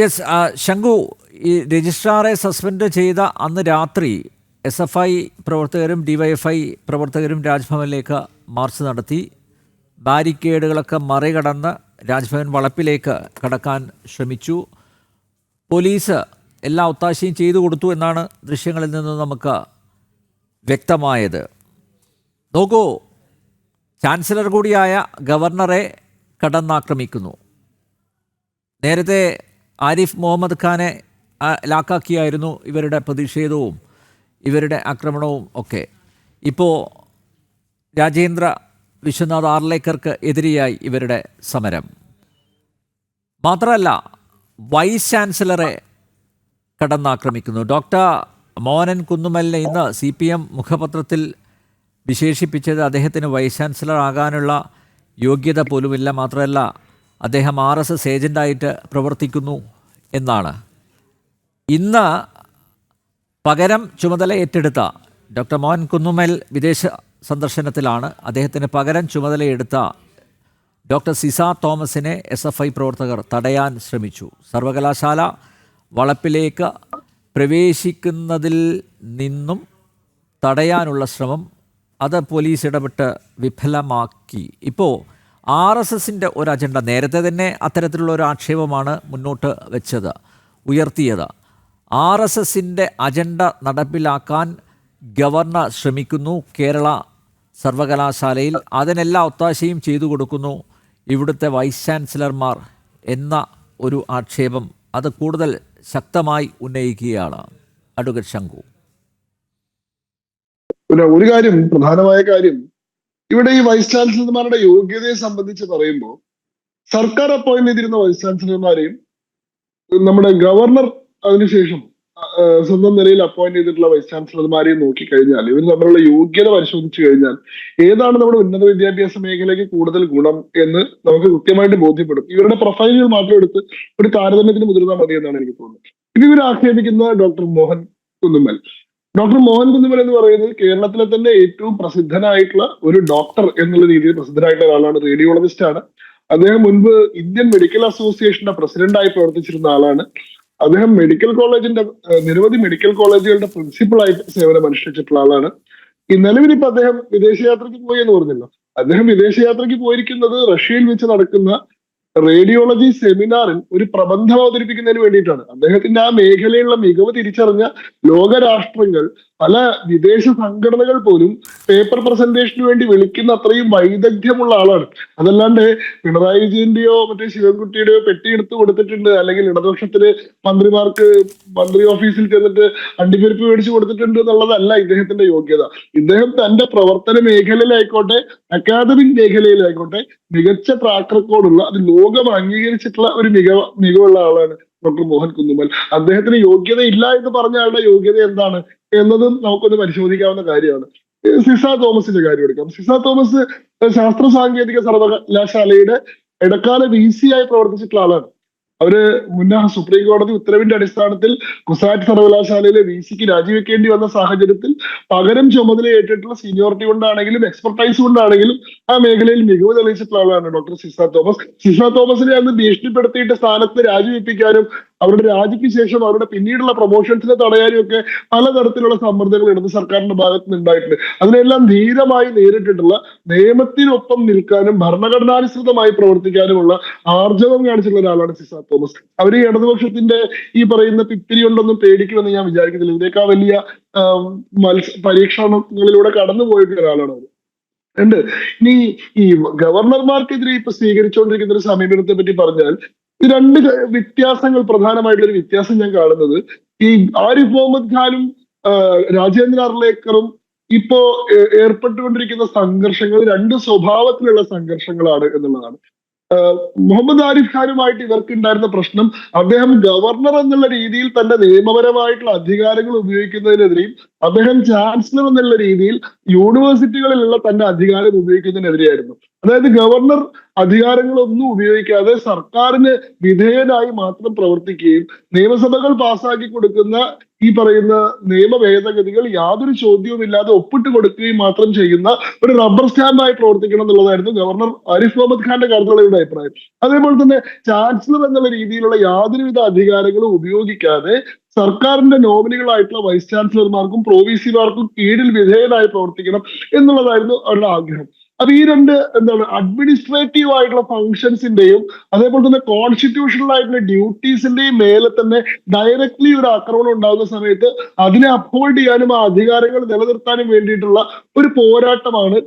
Yes ശങ്കു ഈ രജിസ്ട്രാറെ suspend ചെയ്ത അന്ന് രാത്രി എസ് എഫ് ഐ പ്രവർത്തകരും ഡിവൈഎഫ്ഐ പ്രവർത്തകരും രാജ്ഭവനിലേക്ക് മാർച്ച് നടത്തി. ബാരിക്കേഡുകളൊക്കെ മറികടന്ന് രാജ്ഭവൻ വളപ്പിലേക്ക് കടക്കാൻ ശ്രമിച്ചു. പോലീസ് എല്ലാ ഒത്താശയും ചെയ്തു കൊടുത്തു എന്നാണ് ദൃശ്യങ്ങളിൽ നിന്ന് നമുക്ക് വ്യക്തമായത്. നോക്കൂ ചാൻസലർ കൂടിയായ ഗവർണറെ കടന്നാക്രമിക്കുന്നു. നേരത്തെ ആരിഫ് മുഹമ്മദ് ഖാനെ ലാക്കാക്കിയായിരുന്നു ഇവരുടെ പ്രതിഷേധവും ഇവരുടെ ആക്രമണവും ഒക്കെ. ഇപ്പോൾ രാജേന്ദ്ര വിശ്വനാഥ് ആർലേക്കർക്ക് എതിരെയായി ഇവരുടെ സമരം. മാത്രമല്ല വൈസ് ചാൻസലറെ കടന്നാക്രമിക്കുന്നു. ഡോക്ടർ മോഹനൻ കുന്നുമലിനെ ഇന്ന് സി പി എം മുഖപത്രത്തിൽ വിശേഷിപ്പിച്ചത് അദ്ദേഹത്തിന് വൈസ് ചാൻസലർ ആകാനുള്ള യോഗ്യത പോലുമില്ല. മാത്രമല്ല അദ്ദേഹം ആർ എസ് എസ് ഏജന്റായിട്ട് പ്രവർത്തിക്കുന്നു എന്നാണ്. ഇന്ന് പകരം ചുമതല ഏറ്റെടുത്ത ഡോക്ടർ മോഹൻ കുന്നുമൽ വിദേശ സന്ദർശനത്തിലാണ്. അദ്ദേഹത്തിന് പകരം ചുമതലയെടുത്ത ഡോക്ടർ സിസ തോമസിനെ എസ് എഫ് ഐ പ്രവർത്തകർ തടയാൻ ശ്രമിച്ചു. സർവകലാശാല വളപ്പിലേക്ക് പ്രവേശിക്കുന്നതിൽ നിന്നും തടയാനുള്ള ശ്രമം അത് പോലീസ് ഇടപെട്ട് വിഫലമാക്കി. ഇപ്പോൾ ആർ എസ് എസിന്റെ ഒരു അജണ്ട നേരത്തെ തന്നെ അത്തരത്തിലുള്ള ഒരു ആക്ഷേപമാണ് മുന്നോട്ട് വെച്ചത് ഉയർത്തിയത്. ആർ എസ് എസിന്റെ അജണ്ട നടപ്പിലാക്കാൻ ഗവർണർ ശ്രമിക്കുന്നു. കേരള സർവകലാശാലയിൽ അതിനെല്ലാ ഒത്താശയും ചെയ്തു കൊടുക്കുന്നു. ഇവിടുത്തെ വൈസ് ചാൻസലർമാർ എന്ന ഒരു ആക്ഷേപം അത് കൂടുതൽ ശക്തമായി ഉന്നയിക്കുകയാണ്. അഡ്വക്കേറ്റ് ശങ്കു. ഒരു കാര്യം പ്രധാനമായ കാര്യം ഇവിടെ ഈ വൈസ് ചാൻസലർമാരുടെ യോഗ്യതയെ സംബന്ധിച്ച് പറയുമ്പോൾ സർക്കാർ അപ്പോയിന്റ് ചെയ്തിരുന്ന വൈസ് ചാൻസലർമാരെയും നമ്മുടെ ഗവർണർ അതിനുശേഷം സ്വന്തം നിലയിൽ അപ്പോയിന്റ് ചെയ്തിട്ടുള്ള വൈസ് ചാൻസലർമാരെയും നോക്കിക്കഴിഞ്ഞാൽ ഇവർ തമ്മിലുള്ള യോഗ്യത പരിശോധിച്ചു കഴിഞ്ഞാൽ ഏതാണ് നമ്മുടെ ഉന്നത വിദ്യാഭ്യാസ മേഖലയ്ക്ക് കൂടുതൽ ഗുണം എന്ന് നമുക്ക് കൃത്യമായിട്ട് ബോധ്യപ്പെടും. ഇവരുടെ പ്രൊഫൈലുകൾ മാത്രം എടുത്ത് ഒരു താരതമ്യത്തിന് മുതിർന്നാൽ മതി എന്നാണ് എനിക്ക് തോന്നുന്നത്. ഇനി ഇവർ ആക്ഷേപിക്കുന്ന ഡോക്ടർ മോഹൻ കുന്നുമ്മൽ. ഡോക്ടർ മോഹൻ കുന്നുമൽ എന്ന് പറയുന്നത് കേരളത്തിലെ തന്നെ ഏറ്റവും പ്രസിദ്ധനായിട്ടുള്ള ഒരു ഡോക്ടർ എന്നുള്ള രീതിയിൽ പ്രസിദ്ധനായിട്ടുള്ള ആളാണ് റേഡിയോളജിസ്റ്റ് ആണ്. അദ്ദേഹം മുൻപ് ഇന്ത്യൻ മെഡിക്കൽ അസോസിയേഷന്റെ പ്രസിഡന്റായി പ്രവർത്തിച്ചിരുന്ന ആളാണ്. അദ്ദേഹം മെഡിക്കൽ കോളേജിന്റെ നിരവധി മെഡിക്കൽ കോളേജുകളുടെ പ്രിൻസിപ്പളായിട്ട് സേവനം അനുഷ്ഠിച്ചിട്ടുള്ള ആളാണ്. ഈ നിലവിൽ ഇപ്പൊ അദ്ദേഹം വിദേശയാത്രയ്ക്ക് പോയി എന്ന് പറഞ്ഞല്ലോ. അദ്ദേഹം വിദേശയാത്രയ്ക്ക് പോയിരിക്കുന്നത് റഷ്യയിൽ വെച്ച് നടക്കുന്ന റേഡിയോളജി സെമിനാറിൽ ഒരു പ്രബന്ധം അവതരിപ്പിക്കുന്നതിന് വേണ്ടിയിട്ടാണ്. അദ്ദേഹത്തിന്റെ ആ മേഖലയിലുള്ള മികവ് തിരിച്ചറിഞ്ഞ ലോകരാഷ്ട്രങ്ങൾ പല വിദേശ സംഘടനകൾ പോലും പേപ്പർ പ്രസന്റേഷന് വേണ്ടി വിളിക്കുന്ന അത്രയും വൈദഗ്ധ്യമുള്ള ആളാണ്. അതല്ലാണ്ട് പിണറായി വിജയന്റെയോ മറ്റേ ശിവൻകുട്ടിയുടെയോ പെട്ടി കൊടുത്തിട്ടുണ്ട് അല്ലെങ്കിൽ ഇടതുപക്ഷത്തിൽ മന്ത്രിമാർക്ക് മന്ത്രി ഓഫീസിൽ ചെന്നിട്ട് അണ്ടിപ്പരിപ്പ് മേടിച്ചു കൊടുത്തിട്ടുണ്ട് എന്നുള്ളതല്ല ഇദ്ദേഹത്തിന്റെ യോഗ്യത. ഇദ്ദേഹം തന്റെ പ്രവർത്തന മേഖലയിലായിക്കോട്ടെ അക്കാദമിക് മേഖലയിലായിക്കോട്ടെ മികച്ച ട്രാക്ക് റെക്കോർഡുള്ള അത് ലോകം അംഗീകരിച്ചിട്ടുള്ള ഒരു മികവ മികവുള്ള ആളാണ്. ഡോക്ടർ മോഹൻ കുന്നുമൽ അദ്ദേഹത്തിന് യോഗ്യത ഇല്ല എന്ന് പറഞ്ഞ ആളുടെ യോഗ്യത എന്താണ് എന്നതും നമുക്കൊന്ന് പരിശോധിക്കാവുന്ന കാര്യമാണ്. സിസ തോമസിന്റെ കാര്യം എടുക്കാം. സിസ തോമസ് ശാസ്ത്ര സാങ്കേതിക സർവകലാശാലയുടെ ഇടക്കാല വി സി ആയി പ്രവർത്തിച്ചിട്ടുള്ള ആളാണ്. അവർ മുന്നേ സുപ്രീം കോടതി ഉത്തരവിന്റെ അടിസ്ഥാനത്തിൽ കുസാറ്റ് സർവകലാശാലയിലെ വി സിക്ക് രാജിവെക്കേണ്ടി വന്ന സാഹചര്യത്തിൽ പകരം ചുമതല ഏറ്റിട്ടുള്ള സീനിയോറിറ്റി കൊണ്ടാണെങ്കിലും എക്സ്പെർട്ടൈസ് കൊണ്ടാണെങ്കിലും ആ മേഖലയിൽ മികവ് തെളിയിച്ചിട്ടുള്ള ആളാണ് ഡോക്ടർ സിസ തോമസ്. സിസ തോമസിനെ അന്ന് ഭീഷണിപ്പെടുത്തിയിട്ട് സ്ഥാനത്ത് രാജിവെപ്പിക്കാനും അവരുടെ രാജിക്ക് ശേഷം അവരുടെ പിന്നീടുള്ള പ്രൊമോഷൻസിനെ തടയാനും ഒക്കെ പലതരത്തിലുള്ള സമ്മർദ്ദങ്ങൾ ഇടത് സർക്കാരിന്റെ ഭാഗത്ത് നിന്ന് ഉണ്ടായിട്ടുണ്ട്. അതിനെല്ലാം ധീരമായി നേരിട്ടിട്ടുള്ള നിയമത്തിനൊപ്പം നിൽക്കാനും ഭരണഘടനാനുസൃതമായി പ്രവർത്തിക്കാനുമുള്ള ആർജവം കാണിച്ചിട്ടുള്ള ഒരാളാണ് സിസ തോമസ്. അവർ ഈ ഇടതുപക്ഷത്തിന്റെ ഈ പറയുന്ന പിത്തിരി കൊണ്ടൊന്നും പേടിക്കുമെന്ന് ഞാൻ വിചാരിക്കുന്നില്ല. ഇതിനേക്കാൾ വലിയ മത്സ പരീക്ഷണങ്ങളിലൂടെ കടന്നു പോയിട്ടുള്ള ഒരാളാണ് അവർ ഉണ്ട്. ഇനി ഈ ഗവർണർമാർക്കെതിരെ ഇപ്പൊ സ്വീകരിച്ചുകൊണ്ടിരിക്കുന്ന ഒരു സമീപനത്തെ പറ്റി പറഞ്ഞാൽ ഈ രണ്ട് വ്യത്യാസങ്ങൾ പ്രധാനമായിട്ടുള്ള ഒരു വ്യത്യാസം ഞാൻ കാണുന്നത്. ഈ ആരിഫ് മുഹമ്മദ് ഖാനും രാജേന്ദ്ര അർലേക്കറും ഇപ്പോ ഏർപ്പെട്ടുകൊണ്ടിരിക്കുന്ന സംഘർഷങ്ങൾ രണ്ട് സ്വഭാവത്തിലുള്ള സംഘർഷങ്ങളാണ് എന്നുള്ളതാണ്. മുഹമ്മദ് ആരിഫ് ഖാനുമായിട്ട് ഇവർക്ക് ഉണ്ടായിരുന്ന പ്രശ്നം അദ്ദേഹം ഗവർണർ എന്നുള്ള രീതിയിൽ തന്റെ നിയമപരമായിട്ടുള്ള അധികാരങ്ങൾ ഉപയോഗിക്കുന്നതിനെതിരെയും അദ്ദേഹം ചാൻസലർ എന്നുള്ള രീതിയിൽ യൂണിവേഴ്സിറ്റികളിലുള്ള തന്റെ അധികാരം ഉപയോഗിക്കുന്നതിനെതിരെയായിരുന്നു. അതായത് ഗവർണർ അധികാരങ്ങളൊന്നും ഉപയോഗിക്കാതെ സർക്കാരിന് വിധേയനായി മാത്രം പ്രവർത്തിക്കുകയും നിയമസഭകൾ പാസ്സാക്കി കൊടുക്കുന്ന ഈ പറയുന്ന നിയമ ഭേദഗതികൾ യാതൊരു ചോദ്യവും ഇല്ലാതെ ഒപ്പിട്ട് കൊടുക്കുകയും മാത്രം ചെയ്യുന്ന ഒരു റബ്ബർ സ്റ്റാമ്പായി പ്രവർത്തിക്കണം എന്നുള്ളതായിരുന്നു ഗവർണർ ആരിഫ് മുഹമ്മദ് ഖാന്റെ കാര്യത്തിലുള്ള അഭിപ്രായം. അതേപോലെ തന്നെ ചാൻസലർ എന്നുള്ള രീതിയിലുള്ള യാതൊരുവിധ അധികാരങ്ങളും ഉപയോഗിക്കാതെ സർക്കാരിന്റെ നോമിനികളായിട്ടുള്ള വൈസ് ചാൻസലർമാർക്കും പ്രോവിസിമാർക്കും കീഴിൽ വിധേയനായി പ്രവർത്തിക്കണം എന്നുള്ളതായിരുന്നു അവരുടെ ആഗ്രഹം. അപ്പൊ ഈ രണ്ട് എന്താണ് അഡ്മിനിസ്ട്രേറ്റീവ് ആയിട്ടുള്ള ഫങ്ഷൻസിന്റെയും അതേപോലെ തന്നെ കോൺസ്റ്റിറ്റ്യൂഷണൽ ആയിട്ടുള്ള ഡ്യൂട്ടീസിന്റെയും മേലെ തന്നെ ഡയറക്ട്ലി ഒരു ആക്രമണം ഉണ്ടാകുന്ന സമയത്ത് അതിനെ അപ്ഹോൾഡ് ചെയ്യാനും ആ അധികാരങ്ങൾ നിലനിർത്താനും വേണ്ടിയിട്ടുള്ള ഒരു പോരാട്ടമാണ്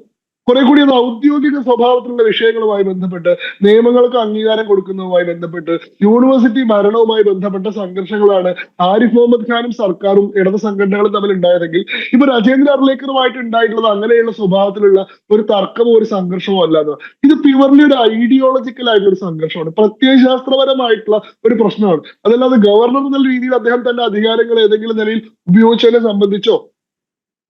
കുറെ കൂടി അത് ഔദ്യോഗിക സ്വഭാവത്തിലുള്ള വിഷയങ്ങളുമായി ബന്ധപ്പെട്ട് നിയമങ്ങൾക്ക് അംഗീകാരം കൊടുക്കുന്നതുമായി ബന്ധപ്പെട്ട് യൂണിവേഴ്സിറ്റി ഭരണവുമായി ബന്ധപ്പെട്ട സംഘർഷങ്ങളാണ് ആരിഫ് മുഹമ്മദ് ഖാനും സർക്കാരും ഇടത് സംഘടനകളും തമ്മിൽ ഉണ്ടായതെങ്കിൽ ഇപ്പൊ രാജേന്ദ്ര അർലേക്കറുമായിട്ട് ഉണ്ടായിട്ടുള്ളത് അങ്ങനെയുള്ള സ്വഭാവത്തിലുള്ള ഒരു തർക്കമോ ഒരു സംഘർഷമോ അല്ലാതെ ഇത് പ്യുവർലി ഒരു ഐഡിയോളജിക്കൽ ആയിട്ടുള്ള ഒരു സംഘർഷമാണ്. പ്രത്യയശാസ്ത്രപരമായിട്ടുള്ള ഒരു പ്രശ്നമാണ്. അതല്ലാതെ ഗവർണർ എന്നുള്ള രീതിയിൽ അദ്ദേഹം തന്റെ അധികാരങ്ങൾ ഏതെങ്കിലും നിലയിൽ ഉപയോഗിച്ചതിനെ സംബന്ധിച്ചോ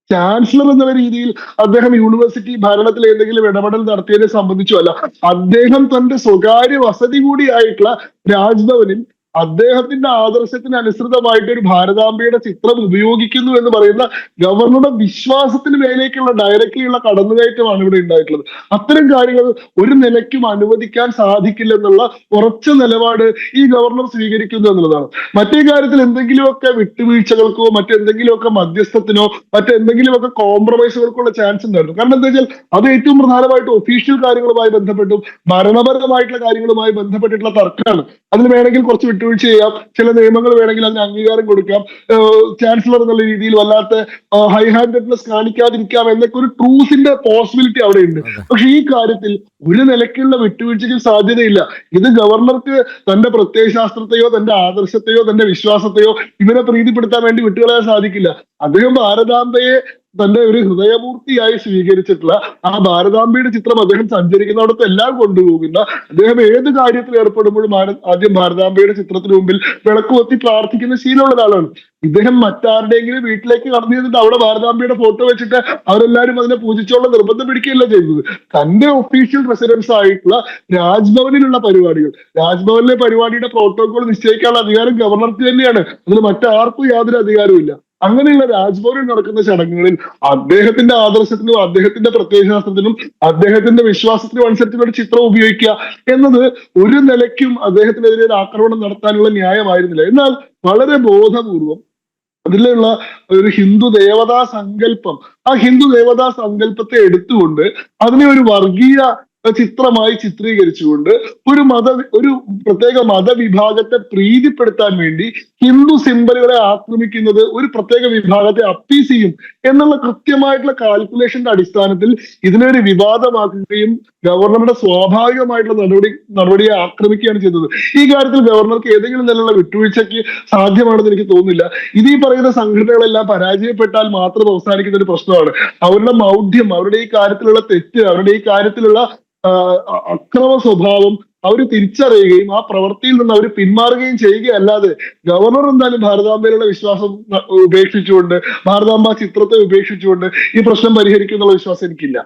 ചാൻസലർ എന്നുള്ള രീതിയിൽ അദ്ദേഹം യൂണിവേഴ്സിറ്റി ഭരണത്തിൽ എന്തെങ്കിലും ഇടപെടൽ നടത്തിയതിനെ സംബന്ധിച്ചോ അല്ല അദ്ദേഹം തന്റെ സ്വകാര്യ വസതി കൂടിയായിട്ടുള്ള രാജ്ഭവനിൽ അദ്ദേഹത്തിന്റെ ആദർശത്തിന് അനുസൃതമായിട്ട് ഒരു ഭാരതാംബയുടെ ചിത്രം ഉപയോഗിക്കുന്നു എന്ന് പറയുന്ന ഗവർണറുടെ വിശ്വാസത്തിന് മേലേക്കുള്ള ഡയറക്റ്റ്ലിയുള്ള കടന്നുകയറ്റമാണ് ഇവിടെ ഉണ്ടായിട്ടുള്ളത്. അത്തരം കാര്യങ്ങൾ ഒരു നിലയ്ക്കും അനുവദിക്കാൻ സാധിക്കില്ല എന്നുള്ള ഉറച്ച നിലപാട് ഈ ഗവർണർ സ്വീകരിക്കുന്നു എന്നുള്ളതാണ്. മറ്റേ കാര്യത്തിൽ എന്തെങ്കിലുമൊക്കെ വിട്ടുവീഴ്ചകൾക്കോ മറ്റെന്തെങ്കിലുമൊക്കെ മധ്യസ്ഥത്തിനോ മറ്റെന്തെങ്കിലുമൊക്കെ കോംപ്രമൈസുകൾക്കുള്ള ചാൻസ് ഉണ്ടായിരുന്നു. കാരണം എന്താ വെച്ചാൽ അത് ഏറ്റവും പ്രധാനമായിട്ട് ഒഫീഷ്യൽ കാര്യങ്ങളുമായി ബന്ധപ്പെട്ടും ഭരണപരമായിട്ടുള്ള കാര്യങ്ങളുമായി ബന്ധപ്പെട്ടിട്ടുള്ള തർക്കമാണ്. അതിന് വേണമെങ്കിൽ കുറച്ച് വിട്ടുവീഴ്ച ചെയ്യാം. ചില നിയമങ്ങൾ വേണമെങ്കിൽ അതിന് അംഗീകാരം കൊടുക്കാം. ചാൻസലർ എന്നുള്ള രീതിയിൽ വല്ലാത്ത ഹൈ ഹാൻഡഡ്നെസ് കാണിക്കാതിരിക്കാം എന്നൊക്കെ ഒരു ട്രൂസിന്റെ പോസിബിലിറ്റി അവിടെ ഉണ്ട് പക്ഷെ ഈ കാര്യത്തിൽ ഒരു നിലയ്ക്കുള്ള വിട്ടുവീഴ്ചയ്ക്ക് സാധ്യതയില്ല. ഇത് ഗവർണർക്ക് തന്റെ പ്രത്യയശാസ്ത്രത്തെയോ തന്റെ ആദർശത്തെയോ തന്റെ വിശ്വാസത്തെയോ ഇവരെ പ്രീതിപ്പെടുത്താൻ വേണ്ടി വിട്ടുകളയാൻ സാധിക്കില്ല. അദ്ദേഹം ഭാരതാംബയെ തന്റെ ഒരു ഹൃദയമൂർത്തിയായി സ്വീകരിച്ചിട്ടുള്ള ആ ഭാരതാംബയുടെ ചിത്രം അദ്ദേഹം സഞ്ചരിക്കുന്നിടത്ത് എല്ലാം കൊണ്ടുപോകുന്ന അദ്ദേഹം ഏത് കാര്യത്തിൽ ഏർപ്പെടുമ്പോഴും ആദ്യം ഭാരതാംബയുടെ ചിത്രത്തിന് മുമ്പിൽ വിളക്ക് കൊത്തി പ്രാർത്ഥിക്കുന്ന ശീലമുള്ള ഒരാളാണ് ഇദ്ദേഹം മറ്റാരുടെയെങ്കിലും വീട്ടിലേക്ക് കടന്നു ചെന്നിട്ട് അവിടെ ഭാരതാംബയുടെ ഫോട്ടോ വെച്ചിട്ട് അവരെല്ലാവരും അതിനെ പൂജിച്ചോളം നിർബന്ധം പിടിക്കുകയല്ല ചെയ്തത്. തന്റെ ഒഫീഷ്യൽ റെസിഡൻസ് ആയിട്ടുള്ള രാജ്ഭവനിലുള്ള പരിപാടികൾ. രാജ്ഭവനിലെ പരിപാടിയുടെ പ്രോട്ടോകോൾ നിശ്ചയിക്കാനുള്ള അധികാരം ഗവർണർക്ക് തന്നെയാണ്. അതിന് മറ്റാർക്കും യാതൊരു അധികാരവും അങ്ങനെയുള്ള രാജ്ഭവനിൽ നടക്കുന്ന ചടങ്ങുകളിൽ അദ്ദേഹത്തിന്റെ ആദർശത്തിനും അദ്ദേഹത്തിന്റെ പ്രത്യയശാസ്ത്രത്തിനും അദ്ദേഹത്തിന്റെ വിശ്വാസത്തിനും അനുസരിച്ചുള്ള ഒരു ചിത്രം ഉപയോഗിക്കുക എന്നത് ഒരു നിലയ്ക്കും അദ്ദേഹത്തിനെതിരെ ഒരു ആക്രമണം നടത്താനുള്ള ന്യായമായിരുന്നില്ല. എന്നാൽ വളരെ ബോധപൂർവം അതിലുള്ള ഒരു ഹിന്ദു ദേവതാ സങ്കല്പം ആ ഹിന്ദു ദേവതാ സങ്കല്പത്തെ എടുത്തുകൊണ്ട് അതിനെ ഒരു വർഗീയ ചിത്രമായി ചിത്രീകരിച്ചുകൊണ്ട് ഒരു മത ഒരു പ്രത്യേക മതവിഭാഗത്തെ പ്രീതിപ്പെടുത്താൻ വേണ്ടി ഹിന്ദു സിംബലുകളെ ആക്രമിക്കുന്നത് ഒരു പ്രത്യേക വിഭാഗത്തെ അപ്പീസ് ചെയ്യും എന്നുള്ള കൃത്യമായിട്ടുള്ള കാൽക്കുലേഷന്റെ അടിസ്ഥാനത്തിൽ ഇതിനെ ഒരു വിവാദമാക്കുകയും ഗവർണറുടെ സ്വാഭാവികമായിട്ടുള്ള നടപടി നടപടിയെ ആക്രമിക്കുകയാണ് ചെയ്തത് ഈ കാര്യത്തിൽ ഗവർണർക്ക് ഏതെങ്കിലും നിലയിലുള്ള വിട്ടുവീഴ്ചയ്ക്ക് സാധ്യമാണെന്ന് എനിക്ക് തോന്നുന്നില്ല. ഇത് ഈ പറയുന്ന സംഘടനകളെല്ലാം പരാജയപ്പെട്ടാൽ മാത്രം അവസാനിക്കുന്ന ഒരു പ്രശ്നമാണ്. അവരുടെ മൗഢ്യം അവരുടെ ഈ കാര്യത്തിലുള്ള തെറ്റ് അവരുടെ ഈ കാര്യത്തിലുള്ള അക്രമ സ്വഭാവം അവർ തിരിച്ചറിയുകയും ആ പ്രവൃത്തിയിൽ നിന്ന് അവർ പിന്മാറുകയും ചെയ്യുകയല്ലാതെ ഗവർണർ എന്തായാലും ഭാരതാംബയിലുള്ള വിശ്വാസം ഉപേക്ഷിച്ചുകൊണ്ട് ഭാരതാംബ ചിത്രത്തെ ഉപേക്ഷിച്ചുകൊണ്ട് ഈ പ്രശ്നം പരിഹരിക്കുന്നുള്ള വിശ്വാസം എനിക്കില്ല.